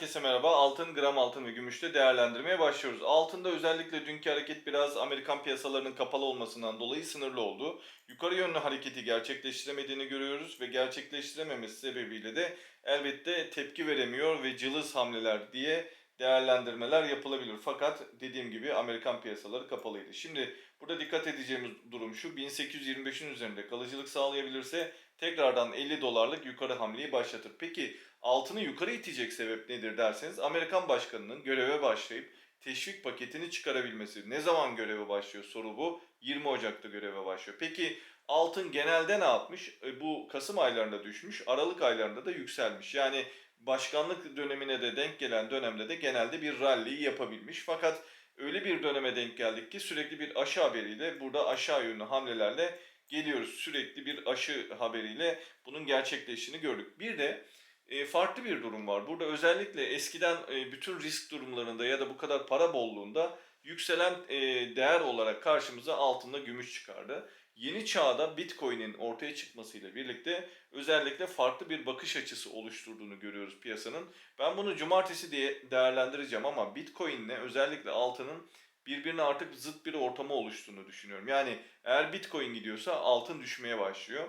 Herkese merhaba. Altın, gram altın ve gümüşte değerlendirmeye başlıyoruz. Altında özellikle dünkü hareket biraz Amerikan piyasalarının kapalı olmasından dolayı sınırlı oldu. Yukarı yönlü hareketi gerçekleştiremediğini görüyoruz ve gerçekleştirememesi sebebiyle de elbette tepki veremiyor ve cılız hamleler diye değerlendirmeler yapılabilir. Fakat dediğim gibi Amerikan piyasaları kapalıydı. Şimdi burada dikkat edeceğimiz durum şu. 1825'in üzerinde kalıcılık sağlayabilirse tekrardan 50 dolarlık yukarı hamleyi başlatır. Peki altını yukarı itecek sebep nedir derseniz Amerikan başkanının göreve başlayıp teşvik paketini çıkarabilmesi. Ne zaman göreve başlıyor soru bu. 20 Ocak'ta göreve başlıyor. Peki altın genelde ne yapmış? E, bu Kasım aylarında düşmüş, Aralık aylarında da yükselmiş. Yani başkanlık dönemine de denk gelen dönemde de genelde bir rally yapabilmiş. Fakat öyle bir döneme denk geldik ki sürekli bir aşı haberiyle burada aşağı yönlü hamlelerle geliyoruz. Sürekli bir aşı haberiyle bunun gerçekleştiğini gördük. Bir de e, farklı bir durum var. Burada özellikle eskiden e, bütün risk durumlarında ya da bu kadar para bolluğunda yükselen e, değer olarak karşımıza altında gümüş çıkardı. Yeni çağda Bitcoin'in ortaya çıkmasıyla birlikte özellikle farklı bir bakış açısı oluşturduğunu görüyoruz piyasanın. Ben bunu cumartesi diye değerlendireceğim ama Bitcoin'le özellikle altının birbirine artık zıt bir ortamı oluştuğunu düşünüyorum. Yani eğer Bitcoin gidiyorsa altın düşmeye başlıyor.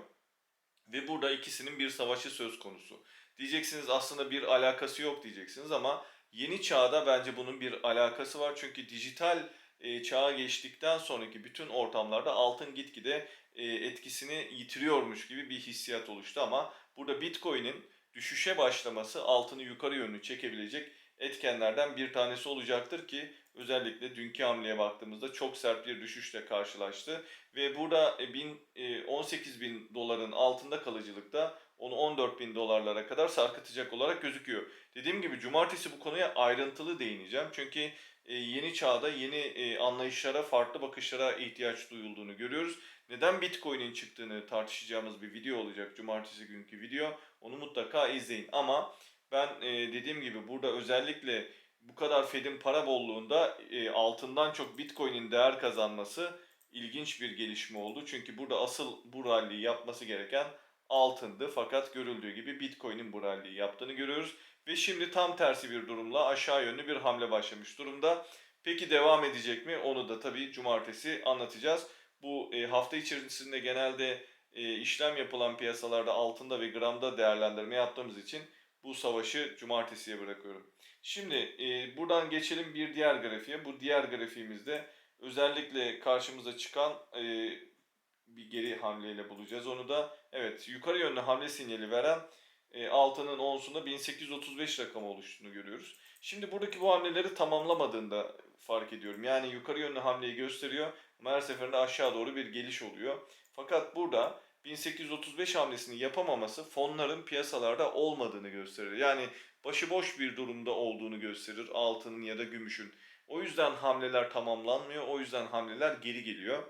Ve burada ikisinin bir savaşı söz konusu. Diyeceksiniz aslında bir alakası yok diyeceksiniz ama yeni çağda bence bunun bir alakası var. Çünkü dijital e, çağa geçtikten sonraki bütün ortamlarda altın gitgide e, etkisini yitiriyormuş gibi bir hissiyat oluştu. Ama burada Bitcoin'in düşüşe başlaması altını yukarı yönlü çekebilecek etkenlerden bir tanesi olacaktır ki özellikle dünkü hamleye baktığımızda çok sert bir düşüşle karşılaştı. Ve burada e, bin, e, 18 bin doların altında kalıcılıkta onu 14 bin dolarlara kadar sarkıtacak olarak gözüküyor. Dediğim gibi cumartesi bu konuya ayrıntılı değineceğim. Çünkü e, yeni çağda yeni e, anlayışlara, farklı bakışlara ihtiyaç duyulduğunu görüyoruz. Neden Bitcoin'in çıktığını tartışacağımız bir video olacak cumartesi günkü video. Onu mutlaka izleyin ama ben e, dediğim gibi burada özellikle bu kadar Fed'in para bolluğunda e, altından çok Bitcoin'in değer kazanması ilginç bir gelişme oldu. Çünkü burada asıl bu rally'yi yapması gereken altındı. Fakat görüldüğü gibi Bitcoin'in bu rally'yi yaptığını görüyoruz. Ve şimdi tam tersi bir durumla aşağı yönlü bir hamle başlamış durumda. Peki devam edecek mi? Onu da tabii cumartesi anlatacağız. Bu e, hafta içerisinde genelde e, işlem yapılan piyasalarda altında ve gramda değerlendirme yaptığımız için bu savaşı cumartesiye bırakıyorum. Şimdi e, buradan geçelim bir diğer grafiğe. Bu diğer grafiğimizde özellikle karşımıza çıkan bir geri hamleyle bulacağız. Onu da evet yukarı yönlü hamle sinyali veren e, altının onsunda 1835 rakamı oluştuğunu görüyoruz. Şimdi buradaki bu hamleleri tamamlamadığında fark ediyorum. Yani yukarı yönlü hamleyi gösteriyor ama her seferinde aşağı doğru bir geliş oluyor. Fakat burada 1835 hamlesini yapamaması fonların piyasalarda olmadığını gösterir. Yani başıboş bir durumda olduğunu gösterir altının ya da gümüşün. O yüzden hamleler tamamlanmıyor. O yüzden hamleler geri geliyor.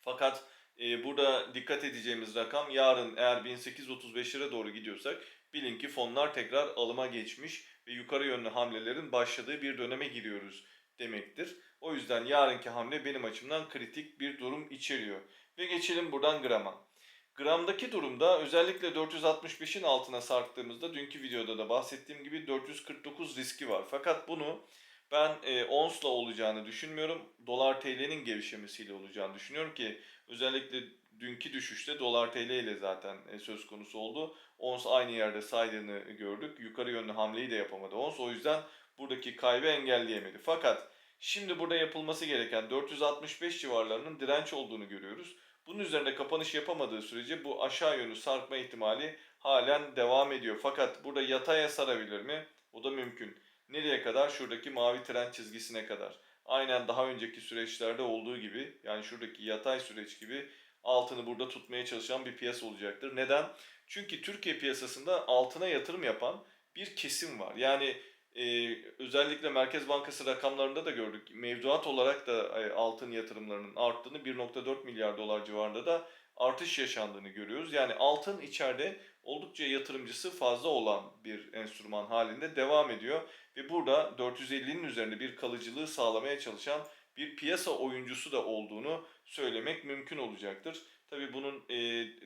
Fakat e, burada dikkat edeceğimiz rakam yarın eğer 1835'lere doğru gidiyorsak bilin ki fonlar tekrar alıma geçmiş ve yukarı yönlü hamlelerin başladığı bir döneme giriyoruz demektir. O yüzden yarınki hamle benim açımdan kritik bir durum içeriyor. Ve geçelim buradan grama. Gramdaki durumda özellikle 465'in altına sarktığımızda dünkü videoda da bahsettiğim gibi 449 riski var. Fakat bunu ben e, onsla olacağını düşünmüyorum. Dolar TL'nin gevşemesiyle olacağını düşünüyorum ki özellikle dünkü düşüşte dolar TL ile zaten e, söz konusu oldu. Ons aynı yerde saydığını gördük. Yukarı yönlü hamleyi de yapamadı ons. O yüzden buradaki kaybı engelleyemedi. Fakat şimdi burada yapılması gereken 465 civarlarının direnç olduğunu görüyoruz. Bunun üzerinde kapanış yapamadığı sürece bu aşağı yönlü sarkma ihtimali halen devam ediyor. Fakat burada yataya sarabilir mi? O da mümkün. Nereye kadar? Şuradaki mavi trend çizgisine kadar. Aynen daha önceki süreçlerde olduğu gibi yani şuradaki yatay süreç gibi altını burada tutmaya çalışan bir piyasa olacaktır. Neden? Çünkü Türkiye piyasasında altına yatırım yapan bir kesim var. Yani e, özellikle Merkez Bankası rakamlarında da gördük. Mevduat olarak da e, altın yatırımlarının arttığını 1.4 milyar dolar civarında da artış yaşandığını görüyoruz. Yani altın içeride oldukça yatırımcısı fazla olan bir enstrüman halinde devam ediyor. Ve burada 450'nin üzerinde bir kalıcılığı sağlamaya çalışan bir piyasa oyuncusu da olduğunu söylemek mümkün olacaktır. Tabii bunun e,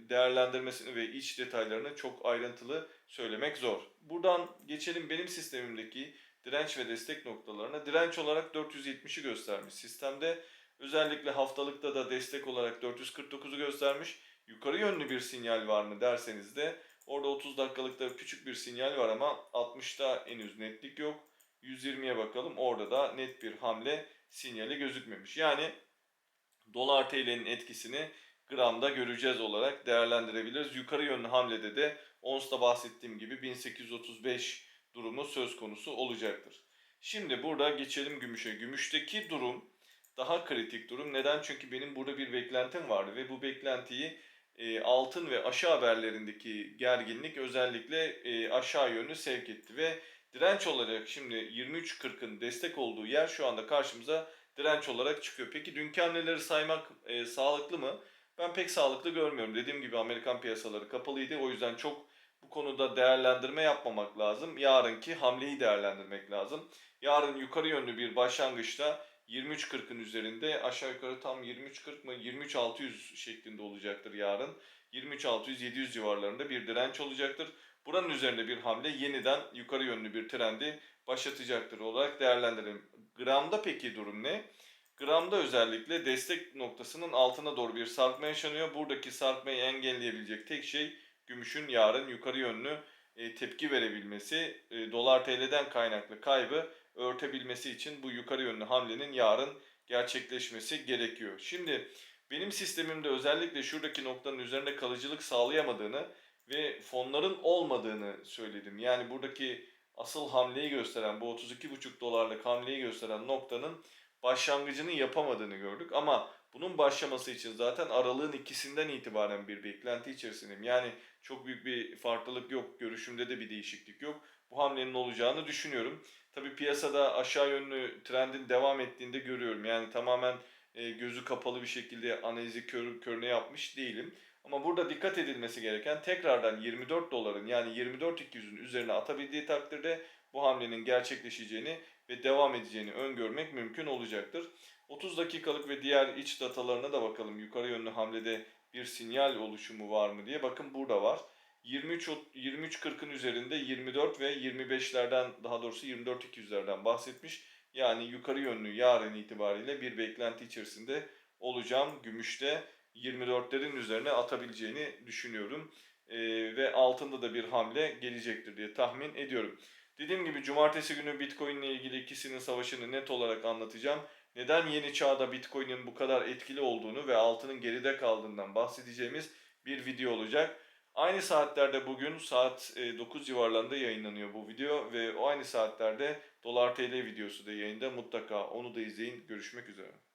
değerlendirmesini ve iç detaylarını çok ayrıntılı söylemek zor. Buradan geçelim benim sistemimdeki direnç ve destek noktalarına. Direnç olarak 470'i göstermiş sistemde. Özellikle haftalıkta da destek olarak 449'u göstermiş. Yukarı yönlü bir sinyal var mı derseniz de orada 30 dakikalıkta küçük bir sinyal var ama 60'ta henüz netlik yok. 120'ye bakalım. Orada da net bir hamle sinyali gözükmemiş. Yani dolar TL'nin etkisini gramda göreceğiz olarak değerlendirebiliriz. Yukarı yönlü hamlede de ONS'ta bahsettiğim gibi 1835 durumu söz konusu olacaktır. Şimdi burada geçelim gümüşe. Gümüşteki durum daha kritik durum. Neden? Çünkü benim burada bir beklentim vardı ve bu beklentiyi e, altın ve aşağı haberlerindeki gerginlik özellikle e, aşağı yönlü sevk etti ve direnç olarak şimdi 23.40'ın destek olduğu yer şu anda karşımıza direnç olarak çıkıyor. Peki dünkü hamleleri saymak e, sağlıklı mı? Ben pek sağlıklı görmüyorum. Dediğim gibi Amerikan piyasaları kapalıydı. O yüzden çok bu konuda değerlendirme yapmamak lazım. Yarınki hamleyi değerlendirmek lazım. Yarın yukarı yönlü bir başlangıçta 23.40'ın üzerinde aşağı yukarı tam 23.40 mı 23.600 şeklinde olacaktır yarın. 23.600-700 civarlarında bir direnç olacaktır. Buranın üzerinde bir hamle yeniden yukarı yönlü bir trendi başlatacaktır olarak değerlendirelim. Gramda peki durum ne? Gramda özellikle destek noktasının altına doğru bir sarkma yaşanıyor. Buradaki sarkmayı engelleyebilecek tek şey gümüşün yarın yukarı yönlü e, tepki verebilmesi, e, dolar TL'den kaynaklı kaybı örtebilmesi için bu yukarı yönlü hamlenin yarın gerçekleşmesi gerekiyor. Şimdi benim sistemimde özellikle şuradaki noktanın üzerinde kalıcılık sağlayamadığını ve fonların olmadığını söyledim. Yani buradaki asıl hamleyi gösteren bu 32,5 dolarlık hamleyi gösteren noktanın başlangıcını yapamadığını gördük. Ama bunun başlaması için zaten aralığın ikisinden itibaren bir beklenti içerisindeyim. Yani çok büyük bir farklılık yok. Görüşümde de bir değişiklik yok. Bu hamlenin olacağını düşünüyorum. Tabii piyasada aşağı yönlü trendin devam ettiğini de görüyorum. Yani tamamen e, gözü kapalı bir şekilde analizi kör, körüne yapmış değilim. Ama burada dikkat edilmesi gereken tekrardan 24 doların yani 24.200'ün üzerine atabildiği takdirde bu hamlenin gerçekleşeceğini ve devam edeceğini öngörmek mümkün olacaktır. 30 dakikalık ve diğer iç datalarına da bakalım. Yukarı yönlü hamlede bir sinyal oluşumu var mı diye. Bakın burada var. 23 23.40'ın üzerinde 24 ve 25'lerden daha doğrusu 24.200'lerden bahsetmiş. Yani yukarı yönlü yarın itibariyle bir beklenti içerisinde olacağım. Gümüşte 24'lerin üzerine atabileceğini düşünüyorum. Ee, ve altında da bir hamle gelecektir diye tahmin ediyorum. Dediğim gibi cumartesi günü Bitcoin ile ilgili ikisinin savaşını net olarak anlatacağım. Neden yeni çağda Bitcoin'in bu kadar etkili olduğunu ve altının geride kaldığından bahsedeceğimiz bir video olacak. Aynı saatlerde bugün saat 9 civarlarında yayınlanıyor bu video ve o aynı saatlerde Dolar TL videosu da yayında mutlaka onu da izleyin. Görüşmek üzere.